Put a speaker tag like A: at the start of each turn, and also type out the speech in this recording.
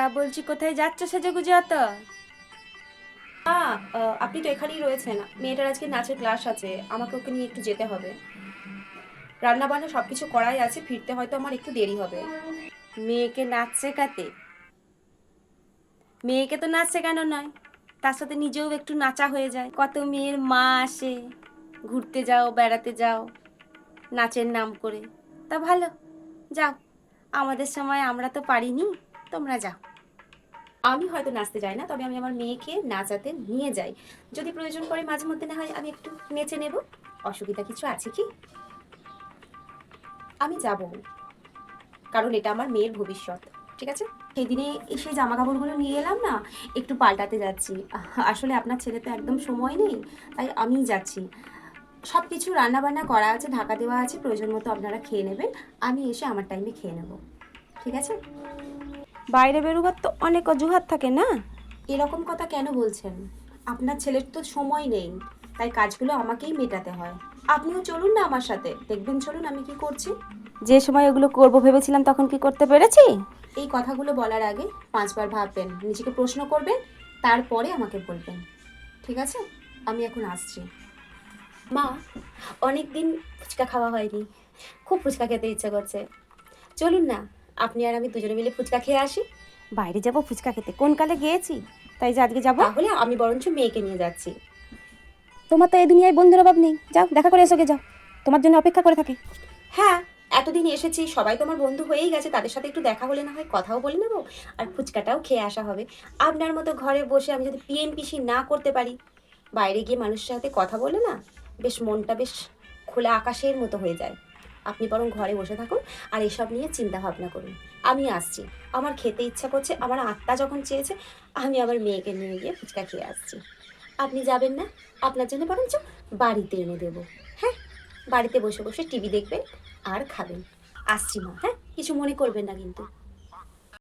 A: তা বলছি কোথায় যাচ্ছ সেজে গুজে অত
B: আহ, আপনি তো এখানেই রয়েছেন। মেয়েটার আজকে নাচের ক্লাস আছে আমাকে ওকে নিয়ে একটু যেতে হবে। রান্না বান্না সব কিছু করাই আছে ফিরতে হয়তো আমার একটু দেরি হবে।
A: মেয়েকে নাচ শেখাতে মেয়েকে তো নাচ শেখানো নয়? তার সাথে নিজেও একটু নাচা হয়ে যায়। কত মেয়ের মা আসে ঘুরতে যাও বেড়াতে যাও নাচের নাম করে। তা ভালো যাও। আমাদের সময় আমরা তো পারিনি তোমরা যাও।
B: আমি হয়তো নাচতে যাই না, তবে আমি আমার মেয়েকে নাচাতে নিয়ে যাই। যদি প্রয়োজন পড়ে মাঝে মধ্যে না হয়, আমি একটু নেচে নেব। অসুবিধা কিছু আছে কি? আমি যাব। কারণ এটা আমার মেয়ের ভবিষ্যৎ, ঠিক আছে? সেদিনে এসে জামা কাপড়গুলো নিয়ে এলাম না, একটু পাল্টাতে যাচ্ছি। আসলে আপনার ছেলে তো একদম সময় নেই, তাই আমিই যাচ্ছি। সব কিছু রান্নাবান্না করা আছে, ঢাকা দেওয়া আছে, প্রয়োজন মতো আপনারা খেয়ে নেবেন। আমি এসে আমার টাইমে খেয়ে নেব, ঠিক আছে?
A: বাইরে বেরোবার তো অনেক অজুহাত থাকে না?
B: এরকম কথা কেন বলছেন? আপনার ছেলের তো সময় নেই তাই কাজগুলো আমাকেই মেটাতে হয়। আপনিও চলুন না আমার সাথে দেখবেন চলুন আমি কি করছি।
A: যে সময় ওগুলো করব ভেবেছিলাম তখন কি করতে পেরেছি?
B: এই কথাগুলো বলার আগে পাঁচবার ভাববেন নিজেকে প্রশ্ন করবেন তারপরে আমাকে বলবেন। ঠিক আছে? আমি এখন আসছি। মা অনেক দিন ফুচকা খাওয়া হয়নি। খুব ফুচকা খেতে ইচ্ছে করছে। চলুন না আপনি আর আমি দুজনে মিলে ফুচকা খেয়ে আসি।
A: বাইরে যাব ফুচকা খেতে। কোন কালে গিয়েছি? তাই যে আজকে যাব?
B: তাহলে আমি বরঞ্চ মেয়েকে নিয়ে যাচ্ছি।
A: তোমার তো এই দুনিয়ায় বন্ধুর অভাব নেই। যাও দেখা করে এসো গে যাও। তোমার জন্য অপেক্ষা করে থাকে।
B: হ্যাঁ এতদিন এসেছি সবাই তো আমার বন্ধু হয়েই গেছে। তাদের সাথে একটু দেখা হলে না হয় কথাও বলে নেব আর ফুচকাটাও খেয়ে আসা হবে। আপনার মতো ঘরে বসে আমি যদি পিএনপিসি না করতে পারি বাইরে গিয়ে মানুষের সাথে কথা বলে না বেশ মনটা বেশ খোলা আকাশের মতো হয়ে যায়। আপনি বরং ঘরে বসে থাকুন আর এসব নিয়ে চিন্তা ভাবনা করুন। আমি আসছি। আমার খেতে ইচ্ছা করছে। আমার আত্মা যখন চেয়েছে, আমি আমার মেয়েকে নিয়ে গিয়ে ফুচকা খেয়ে আসছি। আপনি যাবেন না? আপনার জন্য বরঞ্চ বাড়িতে এনে দেবো। হ্যাঁ? বাড়িতে বসে বসে টিভি দেখবেন আর খাবেন। আসছি মা হ্যাঁ? কিছু মনে করবেন না কিন্তু।